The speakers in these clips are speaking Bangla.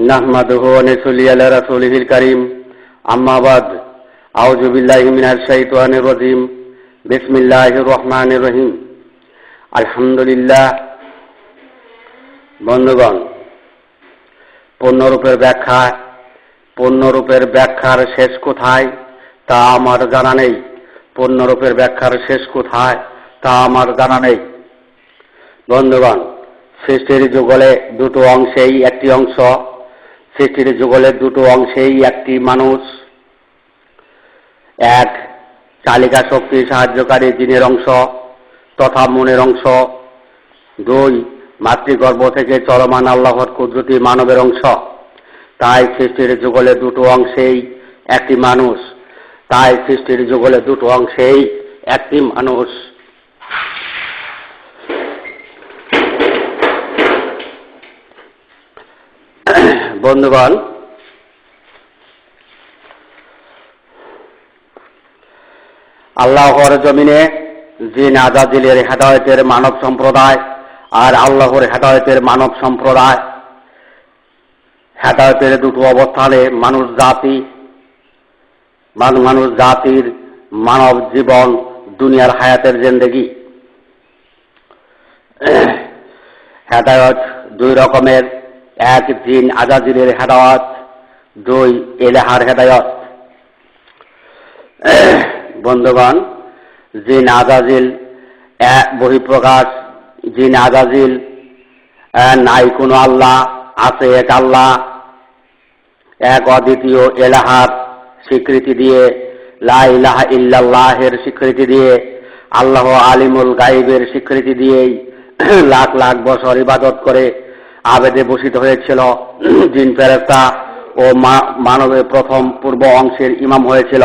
نحمده ونصلي على رسوله الكريم أما بعد أعوذ بالله من الشيطان الرجيم بسم الله الرحمن الرحيم الحمد لله বন্ধুগণ পূর্ণরূপের ব্যাখ্যা পূর্ণরূপের ব্যাখ্যার শেষ কোথায় তা আমার জানা নেই পূর্ণরূপের ব্যাখ্যার শেষ কোথায় তা আমার জানা নেই বন্ধুগণ সৃষ্টির যুগলে দুটো অংশেই একটি অংশ সৃষ্টির যুগলের দুটো অংশেই একটি মানুষ। এক, চালিকা শক্তি সাহায্যকারী জিনের অংশ তথা মনের অংশ। দুই, মাতৃগর্ভ থেকে চলমান আল্লাহর কুদরতি মানবের অংশ। তাই সৃষ্টির যুগলে দুটো অংশেই একটি মানুষ। তাই সৃষ্টির যুগলে দুটো অংশেই একটি মানুষ। বন্ধুগণ, আল্লাহর জমিনে জিন আজাদিলের হেদায়তের মানব সম্প্রদায় আর আল্লাহর হেদায়তের মানব সম্প্রদায়, হেদায়তের দুটো অবস্থানে মানুষ জাতি মানুষ জাতির মানব জীবন দুনিয়ার হায়াতের জেন্দেগি। হেদায়ত দুই রকমের এক দিন আজাদিলের হেদায়ত, দুই এলাহার হেদায়ত। বন্ধুগণ জিন আজাজিল বহিঃপ্রকাশ জিন আজাজিল নাই কোনো আল্লাহ, আছে এক আল্লাহ, এক অদ্বিতীয় এলাহার স্বীকৃতি দিয়ে, লা ইলাহা ইল্লাল্লাহের স্বীকৃতি দিয়ে, আল্লাহ আলিমুল গাইবের স্বীকৃতি দিয়েই লাখ লাখ বছর ইবাদত করে আবেদে বসিত হয়েছিল। জিন ফেরেস্তা ও মানবের প্রথম পূর্ব অংশের ইমাম হয়েছিল।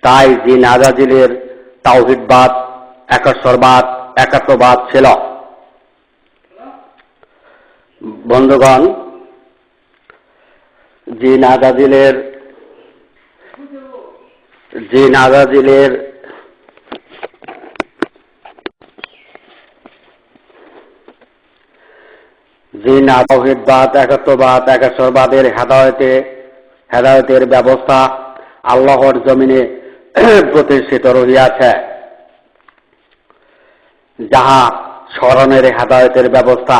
তাই জিন আজাজিলের তাওহিদবাদ একাশ্বরবাদ একাত্মবাদ ছিল। বন্ধুগণ, জিন আজাজিলের জিন আজাজিলের জিন আতহিদবাদ একাত্মবাদ একাশ্বরবাদের হেদায়তে, হেদায়তের ব্যবস্থা আল্লাহর জমিনে প্রতিষ্ঠিত রহিয়াছে। যাহা স্মরণের হেদায়তের ব্যবস্থা,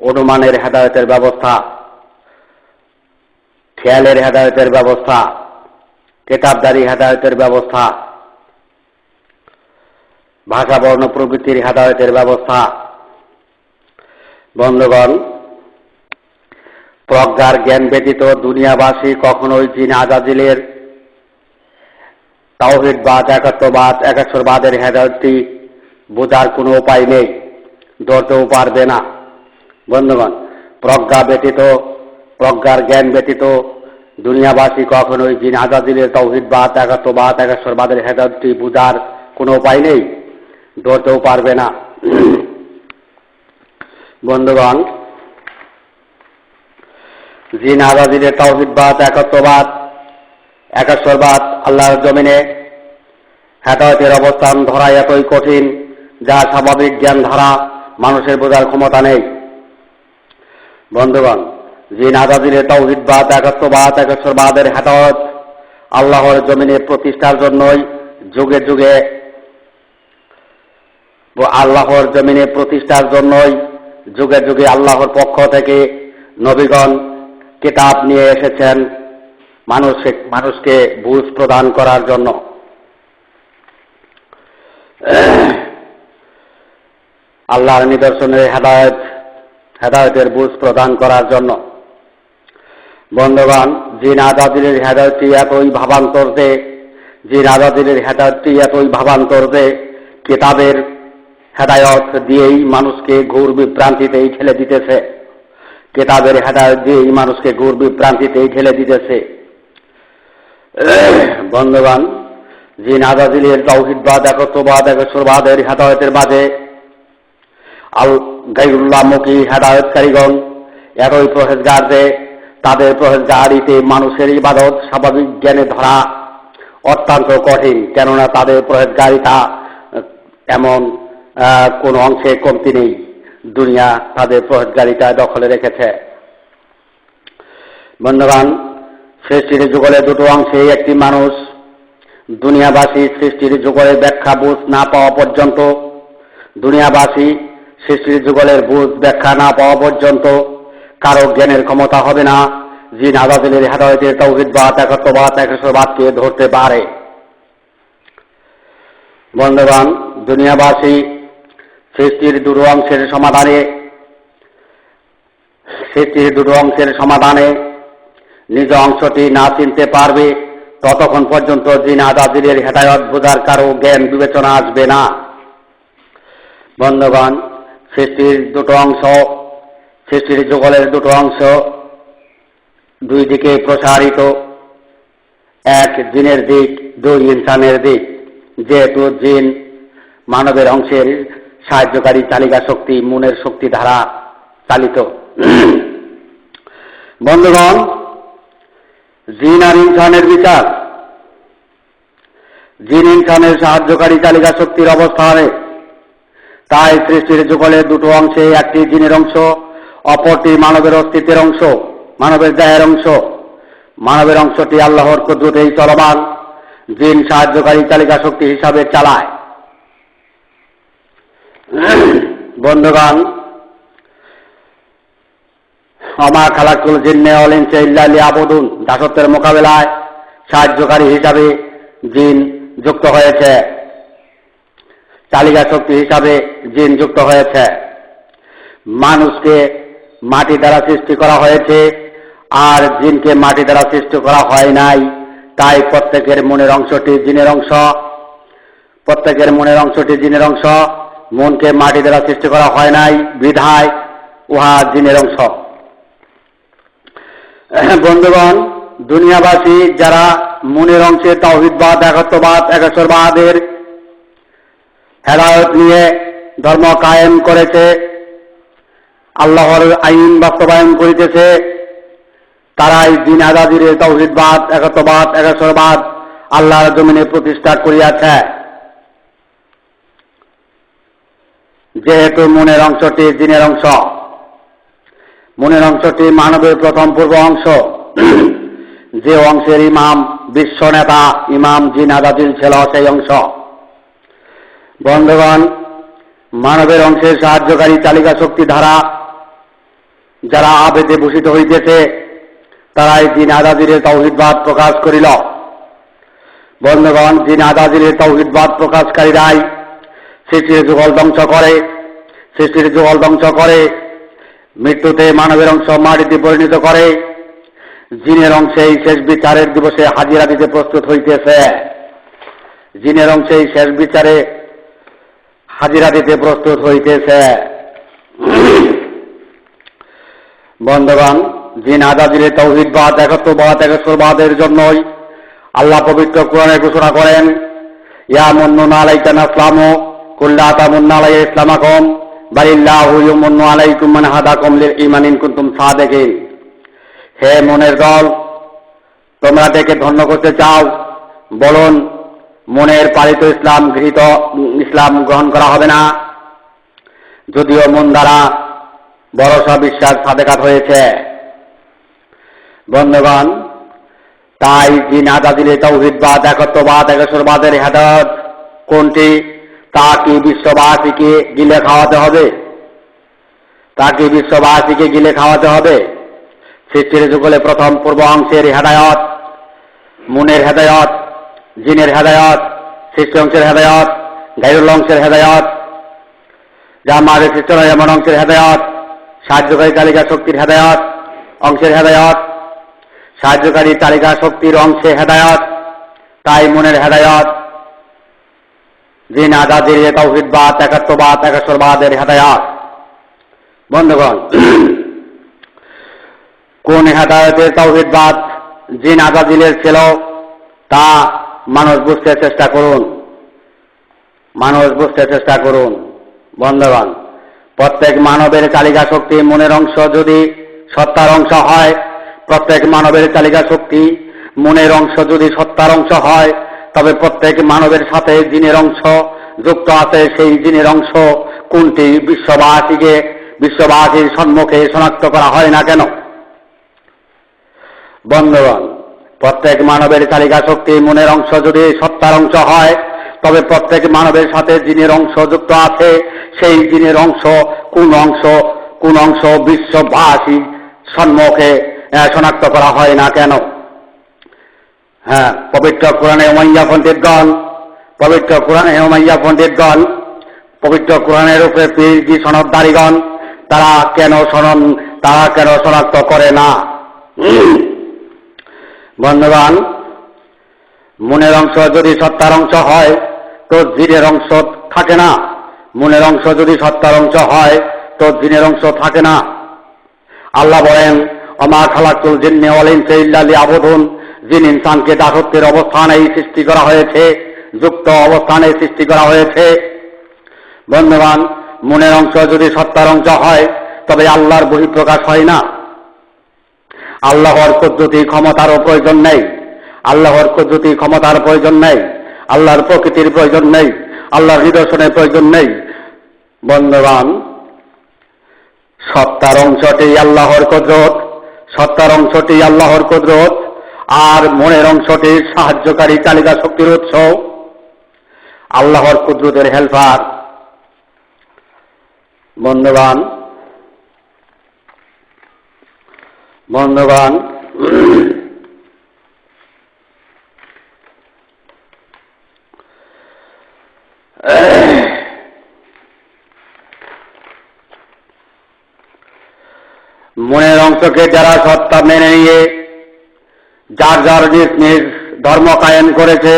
অনুমানের হেদায়তের ব্যবস্থা, খেয়ালের হেদায়তের ব্যবস্থা, কেতাবদারি হেদায়তের ব্যবস্থা ভাষা বর্ণ প্রবৃত্তির হেদায়তের ব্যবস্থা বন্ধুগণ, প্রজ্ঞার জ্ঞান ব্যতীত দুনিয়াবাসী কখনোই জিন আজাজিলের তাওহিদবাদ একাত্মবাদ, একাশ্বরবাদের হেদায়তটি বোঝার কোনো উপায় নেই ধরতেও পারবে না। বন্ধুগণ, প্রজ্ঞা ব্যতীত, প্রজ্ঞার জ্ঞান ব্যতীত দুনিয়াবাসী কখনোই জিন আজাদিলের তৌহিদবাদ একাত্মবাদ, একাশ্বরবাদের হেদায়তটি বোঝার কোনো উপায় নেই ধরতেও পারবে না। বন্ধুগণ জিন আজাদিলের তৌহিদবাদ একাত্মবাদ একাশ্বরবাদ আল্লাহর জমিনে, হেদায়তের অবস্থান ধরা এতই কঠিন, যা স্বাভাবিক জ্ঞান ধারা মানুষের বোঝার ক্ষমতা নেই। বন্ধুগণ জিন আজাদিলের তৌহিদবাদ একাত্মবাদ একাশ্বরবাদের হেদায়ত আল্লাহর জমিনে প্রতিষ্ঠার জন্যই যুগে যুগে আল্লাহর জমিনে প্রতিষ্ঠার জন্যই যুগে যুগে আল্লাহর পক্ষ থেকে নবীগণ কিতাব নিয়ে এসেছেন মানুষ মানুষকে বুঝ প্রদান করার জন্য। আল্লাহর নিদর্শনের হেদায়ত হেদায়তের বুঝ প্রদান করার জন্য। বন্ধুগণ, জিন আজাদিলের হেদায়তটি এতই ভাবান্তর যে জিন আজাদিলের হেদায়তটি এতই ভাবান্তর যে কিতাবের হেদায়ত দিয়েই মানুষকে ঘুর বিভ্রান্তিতেই ঠেলে দিতেছে। কেতাবের হেদায়ত দিয়েই মানুষকে ঘুর বিভ্রান্তিতেই ঠেলে দিতেছে। বন্ধবান জিন আজাদিলের তৌহিদবাদ একত্রবাদ একশ্বরবাদের হেদায়তের বাদে আল গাইরুল্লাহমুখী হেদায়তকারীগণ এতই প্রহেজগার যে তাদের প্রহেজগারিতে মানুষের ইবাদত স্বাভাবিক জ্ঞানে ধরা অত্যন্ত কঠিন। কেননা তাদের প্রহেজগারিতা এমন কোন অংশে কমতি নেই। দুনিয়া তাদের প্রহেজগারিতা দখলে রেখেছে। বন্ধুগণ, সৃষ্টির যুগলে দুটো অংশে একটি মানুষ। দুনিয়াবাসী সৃষ্টির যুগলের ব্যাখ্যা বুঝ না পাওয়া পর্যন্ত, দুনিয়াবাসী সৃষ্টির যুগলের বুঝ ব্যাখ্যা না পাওয়া পর্যন্ত কারও জ্ঞানের ক্ষমতা হবে না, জিন আজাদিলের হেদায়তের তৌহিদবাদ একত্ববাদ একশবাদকে ধরতে পারে। বন্ধুগণ, দুনিয়াবাসী সৃষ্টির দুটো অংশের সমাধানে, সৃষ্টির দুটো অংশের সমাধানে নিজ অংশটি না চিনতে পারবে, ততক্ষণ পর্যন্ত জিন আদাদিলের হেদায়ত বোঝার কারও জ্ঞান বিবেচনা আসবে না। বন্ধুগণ, সৃষ্টির দুটো অংশ, সৃষ্টির যুগলের দুটো অংশ দুই দিকে প্রসারিত। এক জিনের দিক, দুই ইনসানের দিক। যেহেতু জিন মানবের অংশের সাহায্যকারী চালিকা শক্তি, মনের শক্তি দ্বারা চালিত। বন্ধুগণ, জিন আর ইনসানের বিচার। জিন ইনসানের সাহায্যকারী চালিকা শক্তির অবস্থানে তাই সৃষ্টির যুগলের দুটো অংশে, একটি জিনের অংশ, অপরটি মানবের অস্তিত্বের অংশ, মানবের দেহের অংশ। মানবের অংশটি আল্লাহর কুদরতেই চলমান। জিন সাহায্যকারী চালিকা শক্তি হিসাবে চালায়। বন্ধুগণ আমা খালাকুল জিন্নে অলিনসে ইল্লালি আবুদুন দাসত্বের মোকাবেলায় সাহায্যকারী হিসাবে জিন যুক্ত হয়েছে। চালিকা শক্তি হিসাবে জিন যুক্ত হয়েছে। মানুষকে মাটি দ্বারা সৃষ্টি করা হয়েছে। আর জিনকে মাটি দ্বারা সৃষ্টি করা হয় নাই। তাই প্রত্যেকের মনের অংশটি জিনের অংশ। প্রত্যেকের মনের অংশটি জিনের অংশ। মনকে মাটি দ্বারা সৃষ্টি করা হয় নাই, বিধায় উহা জিনের অংশ। বন্ধুগণ, দুনিয়াবাসী যারা মনের অংশে তৌহিদবাদ, একত্ববাদ, একেশ্বরবাদের হেদায়ত নিয়ে ধর্ম কায়েম করেছে, আল্লাহর আইন বাস্তবায়ন করিতেছে, তারাই দিন আজাদির তৌহিদবাদ, একত্ববাদ, একেশ্বরবাদ আল্লাহর জমিনে প্রতিষ্ঠা করিয়াছে। যেহেতু মনের অংশটি দিনের অংশ, মনের অংশটি মানবের প্রথম পূর্ব অংশ। যে অংশের ইমাম, বিশ্ব নেতা, ইমাম জিন আজাদিল ছিল সেই অংশ। বন্ধুগণ, মানবের অংশের সাহায্যকারী চালিকা শক্তি ধারা যারা আবেদে ভূষিত হইতেছে, তারাই জিন আজাদিরের তৌহিদবাদ প্রকাশ করিল। বন্ধুগণ, জিন আজাদিরের তৌহিদবাদ প্রকাশকারীরাই সৃষ্টির যুগল ধ্বংস করে, সৃষ্টির যুগল ধ্বংস করে, মৃত্যুতে মানবের অংশ মাটিতে পরিণত করে, জিনের অংশে এই শেষ বিচারের দিবসে হাজিরা দিতে প্রস্তুত হইতেছে। জিনের অংশে এই শেষ বিচারে হাজিরা দিতে প্রস্তুত হইতেছে। বন্ধুগণ, জিন আজাদিরে তৌহিদবাদ একত্ববাদ একশ্বরবাদের জন্যই আল্লাহ পবিত্র কোরআনে ঘোষণা করেন, ইয়া মুন্নুন আলাইকান আসলামু হে মনের দল, তোমরা দেখে ধন্য করতে চাও, বলুন, মনের পালিত ইসলাম গৃহীত, ইসলাম গ্রহণ করা হবে না। যদিও মন দ্বারা ভরসা বিশ্বাস সাদেকাত হয়েছে। বন্ধুগণ, তাই জিন আজাদিলে তৌহিদবাদ একত্ববাদ একেশ্বরবাদের হেদায়ত কোনটি? তা কি বিশ্ববাসীকে গিলে খাওয়াতে হবে। তা কি বিশ্ববাসীকে গিলে খাওয়াতে হবে। সৃষ্টির যুগলে প্রথম পূর্ব অংশের হেদায়ত, মনের হেদায়ত, জিনের হেদায়ত, সৃষ্টি অংশের হেদায়ত, গাইরুল অংশের হেদায়ত যা মাঝে সৃষ্টি এমন অংশের হেদায়ত, সাহায্যকারী তালিকা শক্তির হেদায়ত, অংশের হেদায়ত, সাহায্যকারী তালিকা শক্তির অংশে হেদায়ত, তাই মনের হেদায়ত জিন আজাদির তৌহিদবাদ একাত্মবাদ একেশ্বরবাদের হেদায়ত। বন্ধুগণ, কোন হেদায়তের তৌহিদবাদ জিন আজাদিলের ছিল, তা মানুষ বুঝতে চেষ্টা করুন। মানুষ বুঝতে চেষ্টা করুন। বন্ধুগণ, প্রত্যেক মানবের চালিকা শক্তি মনের অংশ যদি সত্তার অংশ হয়, প্রত্যেক মানবের চালিকা শক্তি মনের অংশ যদি সত্তার অংশ হয় তবে প্রত্যেক মানবের সাথে জিনের অংশ যুক্ত আছে সেই জিনের অংশ। কোনটি বিশ্ববাসীকে, বিশ্ববাসীর সম্মুখে শনাক্ত করা হয় না কেন? বন্ধুগণ, প্রত্যেক মানবের তালিকা শক্তি মনের অংশ যদি সত্তার অংশ হয়, তবে প্রত্যেক মানবের সাথে জিনের অংশ যুক্ত আছে সেই জিনের অংশ। কোন অংশ কোন অংশ বিশ্ববাসী সম্মুখে শনাক্ত করা হয় না কেন? হ্যাঁ পবিত্র কোরআনে উমাইয়া পণ্ডিতগণ পবিত্র কোরআনে উমাইয়া পণ্ডিতগণ পবিত্র কোরআনের উপরে পিএইচডি সনদদারিগণ তারা কেন সনন তারা কেন শনাক্ত করে না? বন্ধুগণ, মনের অংশ যদি সত্তার অংশ হয়, তো জিনের অংশ থাকে না। মনের অংশ যদি সত্তার অংশ হয়, তো জিনের অংশ থাকে না। আল্লাহ বলেন, অমা খালাকুল জিন্নে অলিন ইল্লালি আবধুন জিন ইনসানকে দাসত্বের অবস্থানেই সৃষ্টি করা হয়েছে, যুক্ত অবস্থানে সৃষ্টি করা হয়েছে। বন্ধুবান মনের অংশ যদি সত্তার অংশ হয়, তবে আল্লাহর বহিঃপ্রকাশ হয় না। আল্লাহর পদ্ধতি ক্ষমতারও প্রয়োজন নেই। আল্লাহর পদ্ধতি ক্ষমতার প্রয়োজন নেই। আল্লাহর প্রকৃতির প্রয়োজন নেই। আল্লাহর নিদর্শনের প্রয়োজন নেই। বন্ধুবান সত্তার অংশটি আল্লাহর কুদরত। সত্তার অংশটি আল্লাহর কুদরত। আর মনের অংশটি সাহায্যকারী চালিকা শক্তির উৎস। আল্লাহর কুদরতের হেল্পার বন্ধুবান বন্ধুবান মনের অংশকে যারা সত্তা মেনে নিয়ে যার যার নিজ নিজ ধর্ম কায়েম করেছে,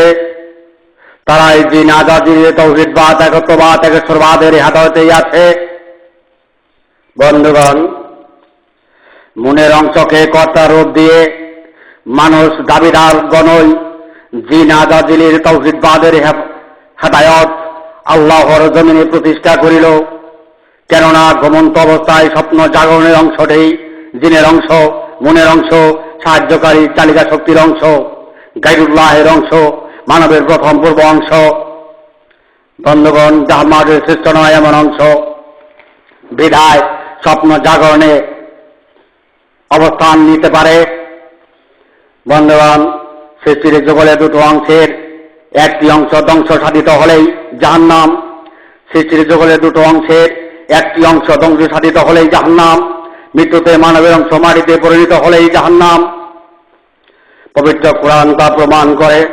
তারা এই দিন আজাদির তৌহিদবাদ একত্ববাদ একেশ্বরবাদের হেদায়তেই আছে। বন্ধুগণ, মনের অংশকে কর্তা রূপ দিয়ে মানুষ দাবিদার, গণই জিন আজাদিলির তৌহিদবাদের হেদায়ত আল্লাহর জমিনে প্রতিষ্ঠা করিল। কেননা ঘুমন্ত অবস্থায় স্বপ্ন জাগরণের অংশটি জিনের অংশ, মনের অংশ সাহায্যকারী চালিকা শক্তির অংশ, গাইরুল্লাহের অংশ, মানবের প্রথম পূর্ব অংশ। বন্ধুগণ জাহামাজের শ্রেষ্ঠ নয় এমন অংশ। বিধায় স্বপ্ন জাগরণে অবস্থান নিতে পারে। বন্ধুগণ, সৃষ্টির যুগলে দুটো অংশের একটি অংশ ধ্বংস সাধিত হলেই জাহান্নাম, সৃষ্টির যুগলে দুটো অংশের একটি অংশ ধ্বংস সাধিত হলেই জাহান্নাম। মৃত্যুতে মানবের অংশ মাটিতে পরিণত হলেই জাহান্নাম। পবিত্র কোরআন তা প্রমাণ করে।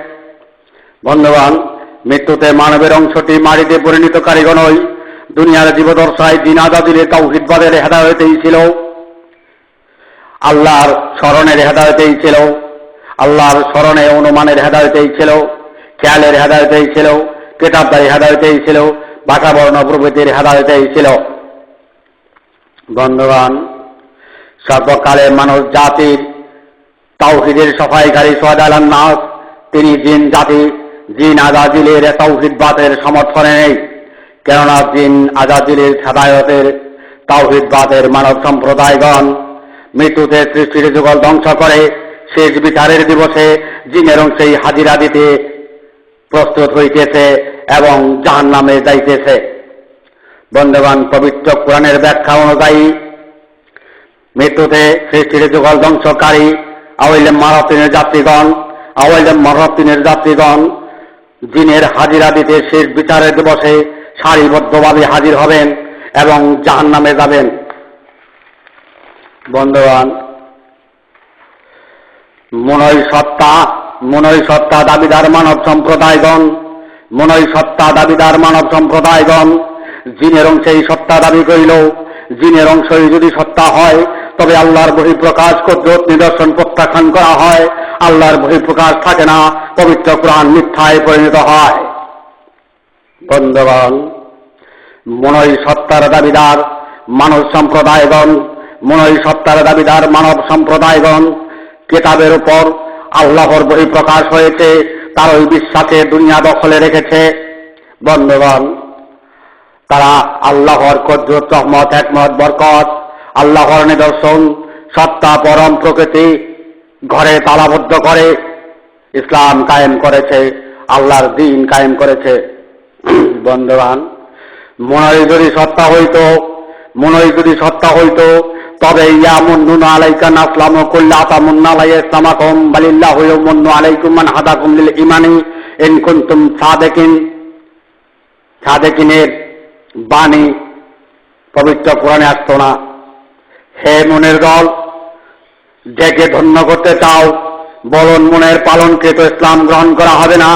বন্ধুবান মৃত্যুতে মানবের অংশটি মাটিতে পরিণত কারিগণই দুনিয়ার জীবদর্শায় দিনাদাদিরে তাওহিদবাদের হেদায়তেই ছিল। আল্লাহর স্মরণের হেদায়তেই ছিল। আল্লাহর স্মরণে অনুমানের হেদায়তেই ছিল। খেয়ালের হেদায়তেই ছিল। কেতাবদারি হেদায়তেই ছিল। ভাষাবর্ণ প্রভৃতির হেদায়তেই ছিল। বন্ধুবান সর্বকালে মানুষ জাতির তাওহিদের সফাইকারী সোয়াদালান নাস, তিনি জিন জাতি, জিন আজাদিলের তাওহিদবাদের সমর্থনে নেই। কেননা জিন আজাদিলের হেদায়তের তাওহিদবাদের মানব সম্প্রদায়গণ মৃত্যুতে সৃষ্টির যুগল ধ্বংস করে শেষ বিচারের দিবসে জিনের অংশেই হাজিরা দিতে প্রস্তুত হইতেছে এবং জাহান নামে যাইতেছে। বন্ধুবান পবিত্র কোরআনের ব্যাখ্যা অনুযায়ী মৃত্যুতে সৃষ্টির যুগল ধ্বংসকারী, আওয়াইলে মারাতিনের যাত্রীগণ, আওয়াইলে মারাতিনের যাত্রীগণ। দিনের হাজিরা দিতে শেষ বিচারের দিবসে সারিবদ্ধভাবে হাজির হবেন এবং জাহান নামে যাবেন। বন্ধুগণ মনয় সত্তা মনয় সত্তা দাবিদার মানব সম্প্রদায়গণ মনয় সত্তা দাবিদার মানব সম্প্রদায়গণ, জিনের অংশেই সত্তা দাবি করিল, জিনের অংশই যদি সত্তা হয় তবে আল্লাহর বহিঃপ্রকাশ কদ্রত নিদর্শন প্রত্যাখ্যান করা হয়। আল্লাহর বহিঃপ্রকাশ থাকে না, পবিত্র কোরআন মিথ্যায় পরিণত হয়। বন্ধুগণ মনয় সত্তার দাবিদার মানব সম্প্রদায়গণ মনয় সত্তার দাবিদার মানব সম্প্রদায়গণ, কেতাবের উপর আল্লাহর বহিঃপ্রকাশ হয়েছে, তার ওই বিশ্বাসে দুনিয়া দখলে রেখেছে। বন্ধুগণ, তারা আল্লাহর কদ্রত রহমত, একমত, বরকত আল্লাহর নিদর্শন সত্তা, পরম প্রকৃতি ঘরে তালাবদ্ধ করে ইসলাম কায়েম করেছে, আল্লাহর দিন কায়েম করেছে। বন্ধুবান মনে যদি সত্তা হইতো মনে যদি সত্তা হইতো, তবে ইয়া মুন্নুন আলাইকা নাসলাম কুল্লা তামুন্না আলাই ইসলামাকুম, বালিল্লাহু ইয়ামুন্নু আলাইকুম মান হাদাকুম লিল ইমানি ইন কুনতুম সাদিকিন। সাদেকিনের বাণী পবিত্র কোরআনে আসতো না। হে মনের দল ডেকে ধন্য করতে চাও। বলন, মনের পালনকৃত ইসলাম গ্রহণ করা হবে না।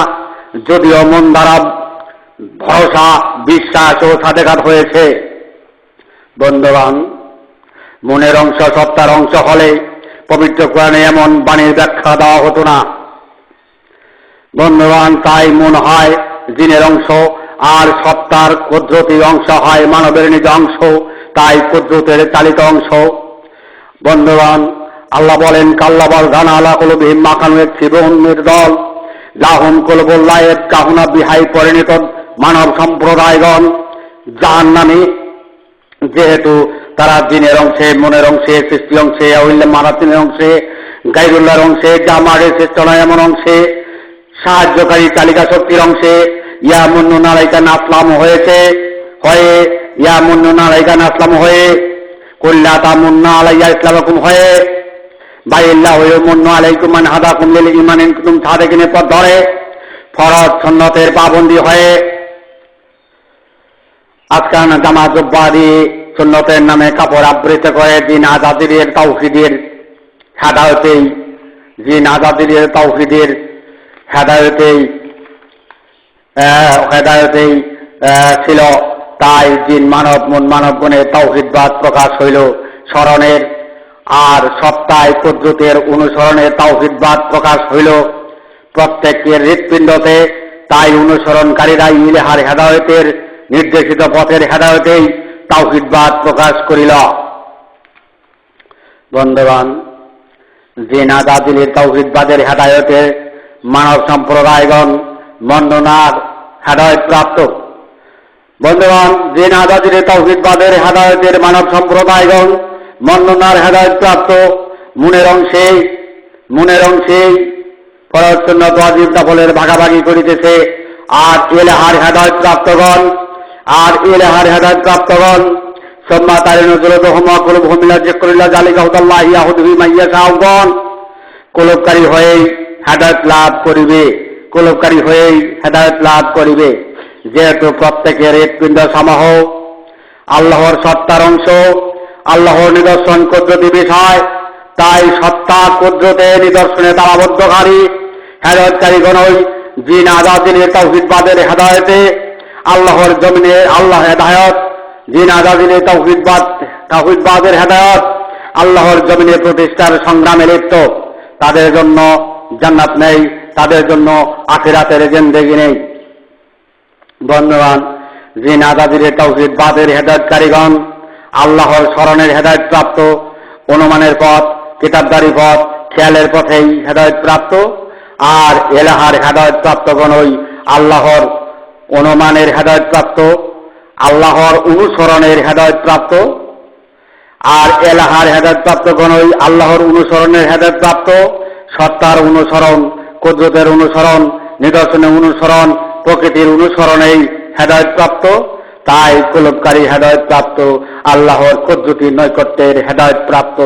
যদিও মন দ্বারা ভরসা, বিশ্বাস ও সাদেঘাত হয়েছে। বন্ধুবান মনের অংশ সত্তার অংশ হলে পবিত্র কোরআনে এমন বাণীর ব্যাখ্যা দেওয়া হতো না। বন্ধুবান তাই মন হয় জিনের অংশ, আর সত্তার কুদরতির অংশ হয় মানবের নিজ অংশ। তাই কুদরতের চালিত অংশ। বন্ধুবান আল্লাহ বলেন, কাল্লাবাল গান আলা কলবিহিম মাখানু এক শিবনের দল লাহুম কলবুল্লাহের কাহুনা বিহাই পরিণত মানব সম্প্রদায়গণ। যার নামে যেহেতু তারা দিনের অংশে, মনের অংশে সৃষ্টি অংশে অহিল্লা মারাতিনের অংশে গাইরুল্লাহর অংশে জামারের শ্রেষ্ঠ নয় এমন অংশে, সাহায্যকারী তালিকা শক্তির অংশে, ইয়া মুন্নু নারাইকা নাসলাম হয়েছে, হয়ে ইয়া মুন্নু নারাইকা নাসলাম হয়ে, কল্লা তা মুন্না আলাইয়া ইসলামকুম হয়ে। বাইল্লাহ হয়ে, মুন্নু আলাইকুম মান হাদাকুম লিল ইমান কুতুম সাদেকিনের পর ধরে। ফরজ সন্নতের পাবন্দি হয়ে। আজকাল জামা জব্বা দিয়ে সুন্নতের নামে কাপড় আবৃত করে দিন আজাদির তাওহিদের হেদায়তেই, জিন আজাদির তাওহিদের হেদায়তেই হেদায়তেই ছিল তাই জিন মানব, মন মানব গুণে তাওহিদবাদ প্রকাশ হইল স্মরণের। আর সত্তায় পদ্ধতির অনুসরণে তাওহিদবাদ প্রকাশ হইল প্রত্যেকের হৃৎপিণ্ডতে। তাই অনুসরণকারীরা ইলেহার হেদায়তের, নির্দেশিত পথের হেদায়তেই তাওহিদবাদ প্রকাশ করিল। বন্ধবান যে নাদাদিলের তাওহিদবাদের হেদায়তে মানব সম্প্রদায়গণ বন্দনার হেদায়ত প্রাপ্ত। বন্ধুগণ যে নাদাদিলের তাওহিদবাদের হেদায়তের মানব সম্প্রদায়গণ, বন্দনার হেদায়ত প্রাপ্ত মনের অংশে মনের অংশে পরাচ্ছন্ন ওয়াজিব নফলের ভাগাভাগি করিতেছে। আর এলাহার হেদায়ত প্রাপ্তগণ আর এলাহার হেদায়ত প্রাপ্তগণ সম্মা তারি নজর রহমা কলব হমিলা যে করিলা জালিকা হুদাল্লাহ ইয়াহুদি মাইয়া সাহগণ কলবকারী হয়েই হেদায়ত লাভ করিবে, কলবকারী হয়েই হেদায়ত লাভ করিবে। যেহেতু প্রত্যেকের হৃৎপিণ্ড সমাহ, আল্লাহর সত্তার অংশ, আল্লাহর নিদর্শন পদ্ধতি বিষয়, তাই সত্তা কুদরতে নিদর্শনে তালাবদ্ধকারী হেদায়তকারীগণই জিন আজাদিনের তৌহিদবাদের হেদায়তে, আল্লাহর জমিনে আল্লাহ হেদায়ত, জিন আজাদিনের তৌহিদবাদ তৌহিদবাদের হেদায়ত, আল্লাহর জমিনে প্রতিষ্ঠার সংগ্রামে লিপ্ত। তাদের জন্য জান্নাত নেই, তাদের জন্য আখিরাতের জেন্দেগি নেই। বন্ধুবান জিন আজাদিনের তৌহিদবাদের হেদায়তকারীগণ, আল্লাহর স্মরণের হেদায়ত প্রাপ্ত অনুমানের পথ, কিতাবদারি পথ, খেয়ালের পথেই হেদায়ত প্রাপ্ত আর এলাহার হেদায়ত প্রাপ্তগণই আল্লাহর অনুমানের হেদায়ত প্রাপ্ত আল্লাহর অনুসরণের হেদায়ত প্রাপ্ত আর এলাহার হেদায়ত প্রাপ্তগণই আল্লাহর অনুসরণের হেদায়ত প্রাপ্ত সত্তার অনুসরণ, কুদরতের অনুসরণ, নিদর্শনের অনুসরণ প্রকৃতির অনুসরণেই হেদায়ত প্রাপ্ত তাই কুলবকারী হেদায়ত প্রাপ্ত আল্লাহর কুদরতির নৈকট্যের হেদায়ত প্রাপ্ত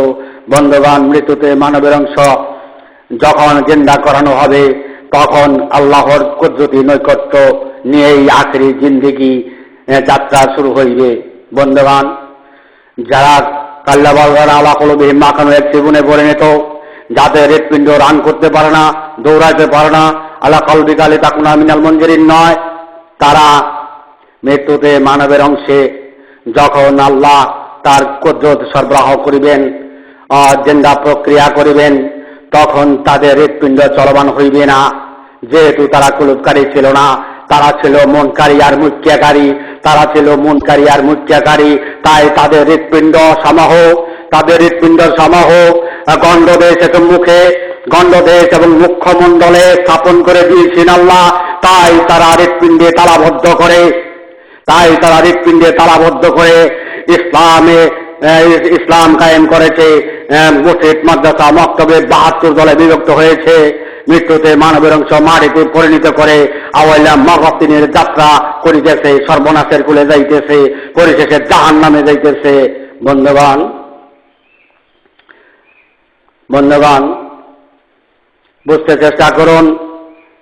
বন্ধবান মৃত্যুতে মানবের অংশ। যখন জিন্দা করানো হবে, তখন আল্লাহর কুদরতি নৈকট্য নিয়েই আখরি জিন্দিগি যাত্রা শুরু হইবে। বন্ধবান যারা কাল্লাবাগার আলা কলবে মাখানো এক জীবনে পরিণত, যাদের হৃৎপিণ্ড রান করতে পারে না, দৌড়াইতে পারে না আল্লাহ কলবিকালে তাকুনা মিনাল মঞ্জুরির নয়। তারা মৃত্যুতে মানবের অংশে যখন আল্লাহ তার কুদরত সরবরাহ করিবেন জেন্দা প্রক্রিয়া করিবেন, তখন তাদের হৃৎপিণ্ড চলমান হইবে না। যেহেতু তারা কুলুপকারী ছিল না, তারা ছিল মনকারী আর মুখ্যাকারী তারা ছিল মনকারী আর মুখ্যাকারী তাই তাদের হৃৎপিণ্ড সমাহ, তাদের হৃৎপিণ্ড সমাহ গণ্ডদেশ মুখে গণ্ডদেশ এবং মুখ্যমণ্ডলে স্থাপন করে দিয়েছেন আল্লাহ। তাই তারা হৃৎপিণ্ডে তালাবদ্ধ করে। তাই তারা হৃৎপিণ্ডে তালাবদ্ধ করে ইসলামে ইসলাম কায়েম করেছে। মুসিদ মাদ্রাসা মক্তবে বাহাত্তর দলে বিভক্ত হয়েছে। মৃত্যুতে মানবের অংশ মাটিতে পরিণত করে আওয়াইলা মগতিনের যাত্রা করিতেছে, সর্বনাশের কুলে যাইতেছে, পরিশেষে জাহান নামে যাইতেছে। বন্ধুবান বন্ধুগণ বুঝতে চেষ্টা করুন,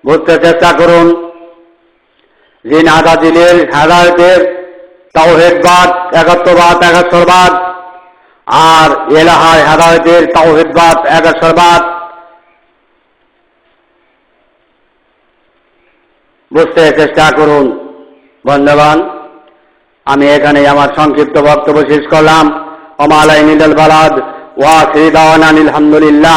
বুঝতে চেষ্টা করুন। জিন আদাজিলের হেদায়তের তাওহেদবাদ একাত্মবাদ একাত্তরবাদ আর এলাহায় হেদায়তের তাওহেদবাদ একাত্তরবাদ বুঝতে চেষ্টা করুন, বন্ধুগণ, আমি এখানে আমার সংক্ষিপ্ত বক্তব্য শেষ করলাম। ওমালাই নিদল বালাদ, ওয়া শ্রীদাওয়ান আলহামদুলিল্লাহ